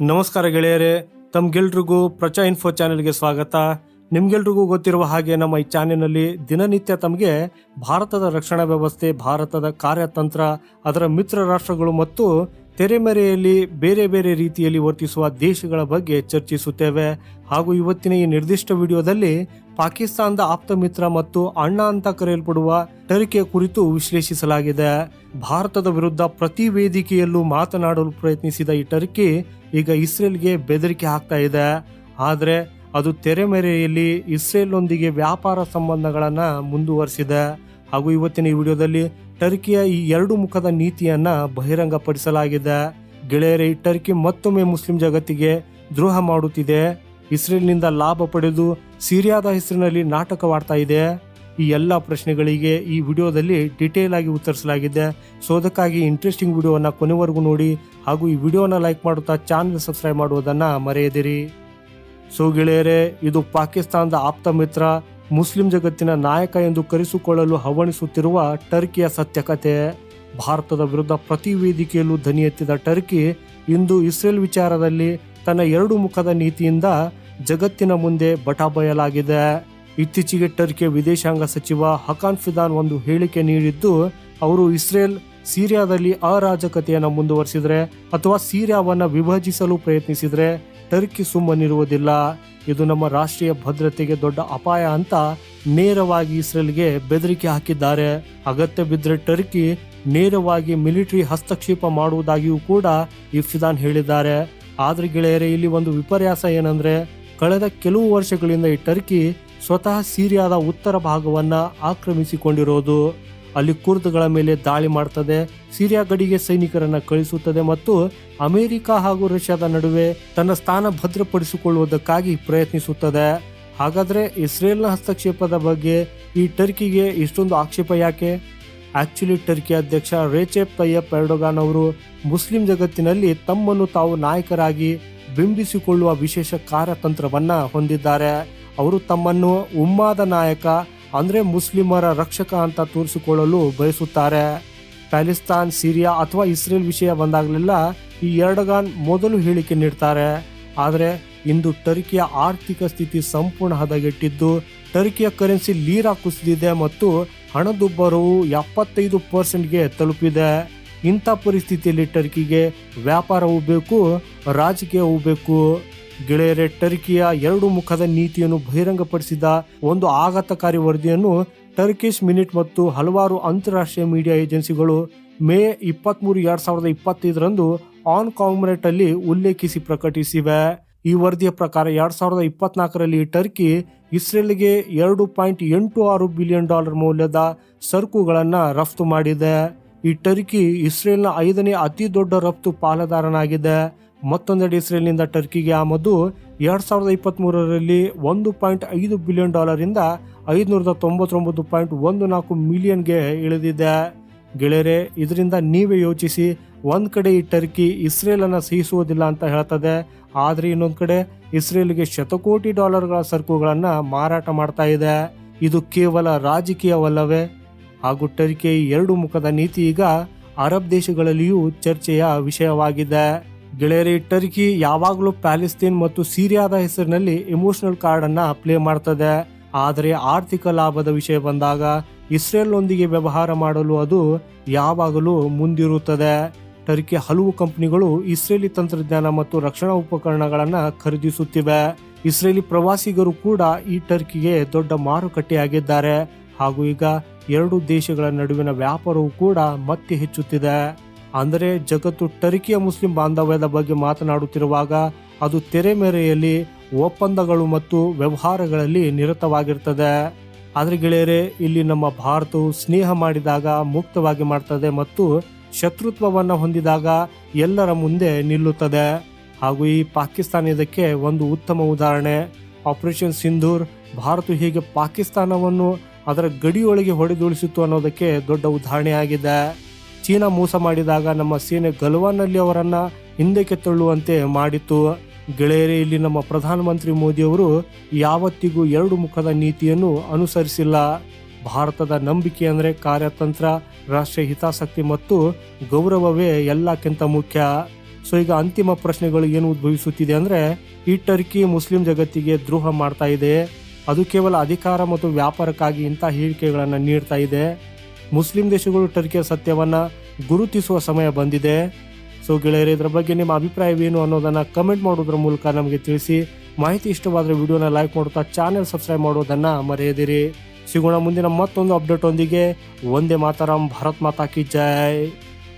ನಮಸ್ಕಾರ ಗೆಳೆಯರೇ ತಮ್ಗೆಲ್ರಿಗೂ ಪ್ರಚಾ ಇನ್ಫೋ ಚಾನೆಲ್ಗೆ ಸ್ವಾಗತ. ನಿಮ್ಗೆಲ್ರಿಗೂ ಗೊತ್ತಿರುವ ಹಾಗೆ ನಮ್ಮ ಈ ಚಾನೆಲ್ನಲ್ಲಿ ದಿನನಿತ್ಯ ತಮಗೆ ಭಾರತದ ರಕ್ಷಣಾ ವ್ಯವಸ್ಥೆ, ಭಾರತದ ಕಾರ್ಯತಂತ್ರ, ಅದರ ಮಿತ್ರ ರಾಷ್ಟ್ರಗಳು ಮತ್ತು ತೆರೆಮರೆಯಲ್ಲಿ ಬೇರೆ ಬೇರೆ ರೀತಿಯಲ್ಲಿ ವರ್ತಿಸುವ ದೇಶಗಳ ಬಗ್ಗೆ ಚರ್ಚಿಸುತ್ತೇವೆ. ಹಾಗೂ ಇವತ್ತಿನ ಈ ನಿರ್ದಿಷ್ಟ ವಿಡಿಯೋದಲ್ಲಿ ಪಾಕಿಸ್ತಾನದ ಆಪ್ತ ಮಿತ್ರ ಮತ್ತು ಅಣ್ಣ ಅಂತ ಕರೆಯಲ್ಪಡುವ ಟರ್ಕಿಯ ಕುರಿತು ವಿಶ್ಲೇಷಿಸಲಾಗಿದೆ. ಭಾರತದ ವಿರುದ್ಧ ಪ್ರತಿ ವೇದಿಕೆಯಲ್ಲೂ ಮಾತನಾಡಲು ಪ್ರಯತ್ನಿಸಿದ ಈ ಟರ್ಕಿ ಈಗ ಇಸ್ರೇಲ್ಗೆ ಬೆದರಿಕೆ ಹಾಕ್ತಾ ಇದೆ. ಆದರೆ ಅದು ತೆರೆಮೆರೆಯಲ್ಲಿ ಇಸ್ರೇಲ್ನೊಂದಿಗೆ ವ್ಯಾಪಾರ ಸಂಬಂಧಗಳನ್ನು ಮುಂದುವರಿಸಿದೆ. ಹಾಗೂ ಇವತ್ತಿನ ಈ ವಿಡಿಯೋದಲ್ಲಿ ಟರ್ಕಿಯ ಈ ಎರಡು ಮುಖದ ನೀತಿಯನ್ನ ಬಹಿರಂಗಪಡಿಸಲಾಗಿದೆ. ಗೆಳೆಯರೇ, ಈ ಟರ್ಕಿ ಮತ್ತೊಮ್ಮೆ ಮುಸ್ಲಿಂ ಜಗತ್ತಿಗೆ ದ್ರೋಹ ಮಾಡುತ್ತಿದೆ. ಇಸ್ರೇಲ್ನಿಂದ ಲಾಭ ಪಡೆದು ಸಿರಿಯಾದ ಹೆಸರಿನಲ್ಲಿ ನಾಟಕವಾಡ್ತಾ ಇದೆ. ಈ ಎಲ್ಲ ಪ್ರಶ್ನೆಗಳಿಗೆ ಈ ವಿಡಿಯೋದಲ್ಲಿ ಡಿಟೇಲ್ ಆಗಿ ಉತ್ತರಿಸಲಾಗಿದೆ. ಸೊ ಅದಕ್ಕಾಗಿ ಇಂಟ್ರೆಸ್ಟಿಂಗ್ ವಿಡಿಯೋವನ್ನು ಕೊನೆವರೆಗೂ ನೋಡಿ ಹಾಗೂ ಈ ವಿಡಿಯೋನ ಲೈಕ್ ಮಾಡುತ್ತಾ ಚಾನಲ್ ಸಬ್ಸ್ಕ್ರೈಬ್ ಮಾಡುವುದನ್ನು ಮರೆಯದಿರಿ. ಸೊ ಗೆಳೆಯರೇ, ಇದು ಪಾಕಿಸ್ತಾನದ ಆಪ್ತ ಮಿತ್ರ, ಮುಸ್ಲಿಂ ಜಗತ್ತಿನ ನಾಯಕ ಎಂದು ಕರೆಸಿಕೊಳ್ಳಲು ಹವಣಿಸುತ್ತಿರುವ ಟರ್ಕಿಯ ಸತ್ಯಕತೆ ಭಾರತದ ವಿರುದ್ಧ ಪ್ರತಿ ವೇದಿಕೆಯಲ್ಲೂ ಧ್ವನಿ ಎತ್ತಿದ ಟರ್ಕಿ, ಇಂದು ಇಸ್ರೇಲ್ ವಿಚಾರದಲ್ಲಿ ತನ್ನ ಎರಡು ಮುಖದ ನೀತಿಯಿಂದ ಜಗತ್ತಿನ ಮುಂದೆ ಬಟಾಬಯಲಾಗಿದೆ ಇತ್ತೀಚೆಗೆ ಟರ್ಕಿಯ ವಿದೇಶಾಂಗ ಸಚಿವ ಹಕಾನ್ ಫಿದಾನ್ ಒಂದು ಹೇಳಿಕೆ ನೀಡಿದ್ದು, ಅವರು ಇಸ್ರೇಲ್ ಸಿರಿಯಾದಲ್ಲಿ ಅರಾಜಕತೆಯನ್ನು ಮುಂದುವರಿಸಿದರೆ ಅಥವಾ ಸಿರಿಯಾವನ್ನ ವಿಭಜಿಸಲು ಪ್ರಯತ್ನಿಸಿದ್ರೆ ಟರ್ಕಿ ಸುಮ್ಮನಿರುವುದಿಲ್ಲ. ಇದು ನಮ್ಮ ರಾಷ್ಟ್ರೀಯ ಭದ್ರತೆಗೆ ದೊಡ್ಡ ಅಪಾಯ ಅಂತ ನೇರವಾಗಿ ಇಸ್ರೇಲ್ಗೆ ಬೆದರಿಕೆ ಹಾಕಿದ್ದಾರೆ. ಅಗತ್ಯ ಬಿದ್ದರೆ ಟರ್ಕಿ ನೇರವಾಗಿ ಮಿಲಿಟರಿ ಹಸ್ತಕ್ಷೇಪ ಮಾಡುವುದಾಗಿಯೂ ಕೂಡ ಇಫ್ತಿದಾನ್ ಹೇಳಿದ್ದಾರೆ. ಆದ್ರೆ ಗೆಳೆಯರೇ, ಇಲ್ಲಿ ಒಂದು ವಿಪರ್ಯಾಸ ಏನಂದ್ರೆ, ಕಳೆದ ಕೆಲವು ವರ್ಷಗಳಿಂದ ಈ ಟರ್ಕಿ ಸ್ವತಃ ಸಿರಿಯಾದ ಉತ್ತರ ಭಾಗವನ್ನ ಆಕ್ರಮಿಸಿಕೊಂಡಿರೋದು. ಅಲ್ಲಿ ಕುರ್ದ್ಗಳ ಮೇಲೆ ದಾಳಿ ಮಾಡ್ತದೆ, ಸಿರಿಯಾ ಗಡಿಗೆ ಸೈನಿಕರನ್ನ ಕಳಿಸುತ್ತದೆ ಮತ್ತು ಅಮೆರಿಕ ಹಾಗೂ ರಷ್ಯಾದ ನಡುವೆ ತನ್ನ ಸ್ಥಾನ ಭದ್ರಪಡಿಸಿಕೊಳ್ಳುವುದಕ್ಕಾಗಿ ಪ್ರಯತ್ನಿಸುತ್ತದೆ. ಹಾಗಾದ್ರೆ ಇಸ್ರೇಲ್ನ ಹಸ್ತಕ್ಷೇಪದ ಬಗ್ಗೆ ಈ ಟರ್ಕಿಗೆ ಇಷ್ಟೊಂದು ಆಕ್ಷೇಪ ಯಾಕೆ? ಆಕ್ಚುಲಿ ಟರ್ಕಿ ಅಧ್ಯಕ್ಷ ರೇಚೆಪ್ ತಯ್ಯಪ್ ಎರ್ಡೋಗಾನ್ ಅವರು ಮುಸ್ಲಿಂ ಜಗತ್ತಿನಲ್ಲಿ ತಮ್ಮನ್ನು ತಾವು ನಾಯಕರಾಗಿ ಬಿಂಬಿಸಿಕೊಳ್ಳುವ ವಿಶೇಷ ಕಾರ್ಯತಂತ್ರವನ್ನ ಹೊಂದಿದ್ದಾರೆ. ಅವರು ತಮ್ಮನ್ನು ಉಮ್ಮಾದ ನಾಯಕ ಅಂದ್ರೆ ಮುಸ್ಲಿಮರ ರಕ್ಷಕ ಅಂತ ತೋರಿಸಿಕೊಳ್ಳಲು ಬಯಸುತ್ತಾರೆ. ಪ್ಯಾಲಿಸ್ತಾನ್, ಸಿರಿಯಾ ಅಥವಾ ಇಸ್ರೇಲ್ ವಿಷಯ ಬಂದಾಗಲೆಲ್ಲ ಈ ಎರಡಗಾನ್ ಮೊದಲು ಹೇಳಿಕೆ ನೀಡ್ತಾರೆ. ಆದರೆ ಇಂದು ಟರ್ಕಿಯ ಆರ್ಥಿಕ ಸ್ಥಿತಿ ಸಂಪೂರ್ಣ ಹದಗೆಟ್ಟಿದ್ದು, ಟರ್ಕಿಯ ಕರೆನ್ಸಿ ಲೀರಾ ಕುಸಿದಿದೆ ಮತ್ತು ಹಣದುಬ್ಬರವು ಎಪ್ಪತ್ತೈದು ಪರ್ಸೆಂಟ್ಗೆ ತಲುಪಿದೆ. ಇಂಥ ಪರಿಸ್ಥಿತಿಯಲ್ಲಿ ಟರ್ಕಿಗೆ ವ್ಯಾಪಾರವೂ ಬೇಕು, ರಾಜಕೀಯವೂ ಬೇಕು. ಗೆಳೆಯರೆ, ಟರ್ಕಿಯ ಎರಡು ಮುಖದ ನೀತಿಯನ್ನು ಬಹಿರಂಗಪಡಿಸಿದ ಒಂದು ಆಘಾತಕಾರಿ ವರದಿಯನ್ನು ಟರ್ಕಿಶ್ ಮಿನಿಟ್ ಮತ್ತು ಹಲವಾರು ಅಂತಾರಾಷ್ಟ್ರೀಯ ಮೀಡಿಯಾ ಏಜೆನ್ಸಿಗಳು ಮೇ ಇಪ್ಪತ್ಮೂರು ಎರಡ್ ಸಾವಿರದ ಇಪ್ಪತ್ತೈದರಂದು ಆನ್ ಕಾಂಗ್ರೆಟ್ ಅಲ್ಲಿ ಉಲ್ಲೇಖಿಸಿ ಪ್ರಕಟಿಸಿವೆ. ಈ ವರದಿಯ ಪ್ರಕಾರ ಎರಡ್ ಸಾವಿರದ ಇಪ್ಪತ್ನಾಲ್ಕರಲ್ಲಿ ಟರ್ಕಿ ಇಸ್ರೇಲ್ಗೆ ಎರಡು ಪಾಯಿಂಟ್ ಎಂಟು ಆರು ಬಿಲಿಯನ್ ಡಾಲರ್ ಮೌಲ್ಯದ ಸರಕುಗಳನ್ನು ರಫ್ತು ಮಾಡಿದೆ. ಈ ಟರ್ಕಿ ಇಸ್ರೇಲ್ನ ಐದನೇ ಅತಿ ದೊಡ್ಡ ರಫ್ತು ಪಾಲುದಾರನಾಗಿದೆ. ಮತ್ತೊಂದೆಡೆ ಇಸ್ರೇಲ್ನಿಂದ ಟರ್ಕಿಗೆ ಆಮದು ಎರಡ್ ಸಾವಿರದ ಇಪ್ಪತ್ತ್ ಮೂರರಲ್ಲಿ ಒಂದು ಪಾಯಿಂಟ್ ಐದು ಬಿಲಿಯನ್ ಡಾಲರ್ ಇಂದ ಐದುನೂರದ ತೊಂಬತ್ತೊಂಬತ್ತು ಪಾಯಿಂಟ್ ಒಂದು ನಾಲ್ಕು ಮಿಲಿಯನ್ಗೆ ಇಳಿದಿದೆ. ಗೆಳೆಯರೆ, ಇದರಿಂದ ನೀವೇ ಯೋಚಿಸಿ, ಒಂದ್ ಕಡೆ ಈ ಟರ್ಕಿ ಇಸ್ರೇಲ್ ಅನ್ನ ಸಹಿಸುವುದಿಲ್ಲ ಅಂತ ಹೇಳ್ತದೆ. ಆದ್ರೆ ಇನ್ನೊಂದ್ ಕಡೆ ಇಸ್ರೇಲ್ಗೆ ಶತಕೋಟಿ ಡಾಲರ್ಗಳ ಸರಕುಗಳನ್ನ ಮಾರಾಟ ಮಾಡ್ತಾ ಇದೆ. ಇದು ಕೇವಲ ರಾಜಕೀಯವಲ್ಲವೇ? ಹಾಗೂ ಟರ್ಕಿ ಎರಡು ಮುಖದ ನೀತಿ ಈಗ ಅರಬ್ ದೇಶಗಳಲ್ಲಿಯೂ ಚರ್ಚೆಯ ವಿಷಯವಾಗಿದೆ. ಗೆಳೆಯರಿ, ಟರ್ಕಿ ಯಾವಾಗಲೂ ಪ್ಯಾಲೆಸ್ತೀನ್ ಮತ್ತು ಸಿರಿಯಾದ ಹೆಸರಿನಲ್ಲಿ ಎಮೋಷನಲ್ ಕಾರ್ಡ್ ಅನ್ನ ಪ್ಲೇ ಮಾಡ್ತದೆ. ಆದರೆ ಆರ್ಥಿಕ ಲಾಭದ ವಿಷಯ ಬಂದಾಗ ಇಸ್ರೇಲ್ನೊಂದಿಗೆ ವ್ಯವಹಾರ ಮಾಡಲು ಅದು ಯಾವಾಗಲೂ ಮುಂದಿರುತ್ತದೆ. ಟರ್ಕಿ ಹಲವು ಕಂಪನಿಗಳು ಇಸ್ರೇಲಿ ತಂತ್ರಜ್ಞಾನ ಮತ್ತು ರಕ್ಷಣಾ ಉಪಕರಣಗಳನ್ನು ಖರೀದಿಸುತ್ತಿವೆ. ಇಸ್ರೇಲಿ ಪ್ರವಾಸಿಗರು ಕೂಡ ಈ ಟರ್ಕಿಗೆ ದೊಡ್ಡ ಮಾರುಕಟ್ಟೆಯಾಗಿದ್ದಾರೆ. ಹಾಗೂ ಈಗ ಎರಡು ದೇಶಗಳ ನಡುವಿನ ವ್ಯಾಪಾರವು ಕೂಡ ಮತ್ತೆ ಹೆಚ್ಚುತ್ತಿದೆ. ಅಂದರೆ ಜಗತ್ತು ಟರ್ಕಿಯ ಮುಸ್ಲಿಂ ಬಾಂಧವ್ಯದ ಬಗ್ಗೆ ಮಾತನಾಡುತ್ತಿರುವಾಗ ಅದು ತೆರೆಮೆರೆಯಲ್ಲಿ ಒಪ್ಪಂದಗಳು ಮತ್ತು ವ್ಯವಹಾರಗಳಲ್ಲಿ ನಿರತವಾಗಿರ್ತದೆ. ಆದರೆ ಗೆಳೆಯರೆ, ಇಲ್ಲಿ ನಮ್ಮ ಭಾರತವು ಸ್ನೇಹ ಮಾಡಿದಾಗ, ಮುಕ್ತವಾಗಿ ಮಾಡ್ತದೆ ಮತ್ತು ಶತ್ರುತ್ವವನ್ನು ಹೊಂದಿದಾಗ ಎಲ್ಲರ ಮುಂದೆ ನಿಲ್ಲುತ್ತದೆ. ಹಾಗೂ ಈ ಪಾಕಿಸ್ತಾನ ಇದಕ್ಕೆ ಒಂದು ಉತ್ತಮ ಉದಾಹರಣೆ. ಆಪರೇಷನ್ ಸಿಂಧೂರ್, ಭಾರತ ಹೇಗೆ ಪಾಕಿಸ್ತಾನವನ್ನು ಅದರ ಗಡಿಯೊಳಗೆ ಹೊಡೆದುಳಿಸಿತ್ತು ಅನ್ನೋದಕ್ಕೆ ದೊಡ್ಡ ಉದಾಹರಣೆಯಾಗಿದೆ. ಚೀನಾ ಮೋಸ ಮಾಡಿದಾಗ ನಮ್ಮ ಸೇನೆ ಗಲ್ವಾನಲ್ಲಿ ಅವರನ್ನ ಹಿಂದಕ್ಕೆ ತಳ್ಳುವಂತೆ ಮಾಡಿತ್ತು. ಗೆಳೆಯರೇ, ಇಲ್ಲಿ ನಮ್ಮ ಪ್ರಧಾನಮಂತ್ರಿ ಮೋದಿಯವರು ಯಾವತ್ತಿಗೂ ಎರಡು ಮುಖದ ನೀತಿಯನ್ನು ಅನುಸರಿಸಿಲ್ಲ. ಭಾರತದ ನಂಬಿಕೆ ಅಂದರೆ ಕಾರ್ಯತಂತ್ರ, ರಾಷ್ಟ್ರೀಯ ಹಿತಾಸಕ್ತಿ ಮತ್ತು ಗೌರವವೇ ಎಲ್ಲಕ್ಕಿಂತ ಮುಖ್ಯ. ಸೊ, ಈಗ ಅಂತಿಮ ಪ್ರಶ್ನೆಗಳು ಏನು ಉದ್ಭವಿಸುತ್ತಿದೆ ಅಂದ್ರೆ ಈ ಟರ್ಕಿ ಮುಸ್ಲಿಂ ಜಗತ್ತಿಗೆ ದ್ರೋಹ ಮಾಡ್ತಾ ಇದೆ. ಅದು ಕೇವಲ ಅಧಿಕಾರ ಮತ್ತು ವ್ಯಾಪಾರಕ್ಕಾಗಿ ಇಂಥ ಹೇಳಿಕೆಗಳನ್ನು ನೀಡ್ತಾ ಇದೆ. ಮುಸ್ಲಿಂ ದೇಶಗಳು ಟರ್ಕಿಯ ಸತ್ಯವನ್ನ ಗುರುತಿಸುವ ಸಮಯ ಬಂದಿದೆ. ಸೊ ಗೆಳೆಯರೆ, ಇದರ ಬಗ್ಗೆ ನಿಮ್ಮ ಅಭಿಪ್ರಾಯವೇನು ಅನ್ನೋದನ್ನ ಕಮೆಂಟ್ ಮಾಡೋದ್ರ ಮೂಲಕ ನಮಗೆ ತಿಳಿಸಿ. ಮಾಹಿತಿ ಇಷ್ಟವಾದರೆ ವಿಡಿಯೋನ ಲೈಕ್ ಮಾಡುತ್ತಾ ಚಾನೆಲ್ ಸಬ್ಸ್ಕ್ರೈಬ್ ಮಾಡೋದನ್ನ ಮರೆಯದಿರಿ. ಸಿಗೋಣ ಮುಂದಿನ ಮತ್ತೊಂದು ಅಪ್ಡೇಟ್ ಒಂದಿಗೆ. ಒಂದೇ ಮಾತಾರಾಮ್, ಭಾರತ್ ಮಾತಾ ಕಿ ಜೈ.